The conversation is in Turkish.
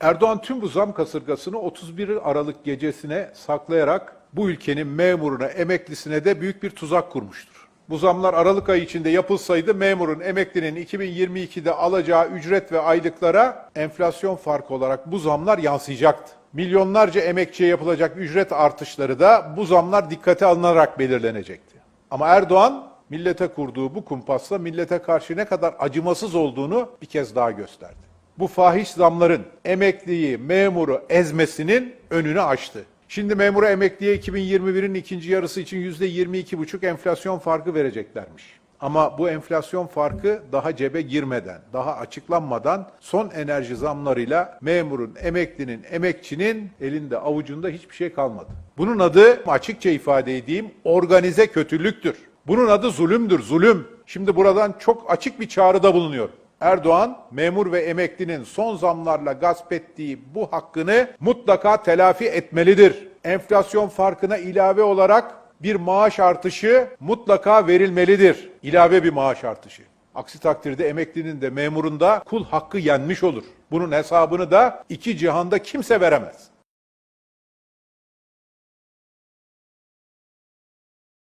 Erdoğan tüm bu zam kasırgasını 31 Aralık gecesine saklayarak bu ülkenin memuruna, emeklisine de büyük bir tuzak kurmuştur. Bu zamlar Aralık ayı içinde yapılsaydı memurun, emeklinin 2022'de alacağı ücret ve aylıklara enflasyon farkı olarak bu zamlar yansıyacaktı. Milyonlarca emekçiye yapılacak ücret artışları da bu zamlar dikkate alınarak belirlenecekti. Ama Erdoğan millete kurduğu bu kumpasla millete karşı ne kadar acımasız olduğunu bir kez daha gösterdi. Bu fahiş zamların emekliyi, memuru ezmesinin önünü açtı. Şimdi memura emekliye 2021'in ikinci yarısı için %22,5 enflasyon farkı vereceklermiş. Ama bu enflasyon farkı daha cebe girmeden, daha açıklanmadan son enerji zamlarıyla memurun, emeklinin, emekçinin elinde avucunda hiçbir şey kalmadı. Bunun adı açıkça ifade edeyim organize kötülüktür. Bunun adı zulümdür, zulüm. Şimdi buradan çok açık bir çağrıda bulunuyorum. Erdoğan memur ve emeklinin son zamlarla gasp ettiği bu hakkını mutlaka telafi etmelidir. Enflasyon farkına ilave olarak bir maaş artışı mutlaka verilmelidir. İlave bir maaş artışı. Aksi takdirde emeklinin de memurun da kul hakkı yenmiş olur. Bunun hesabını da iki cihanda kimse veremez.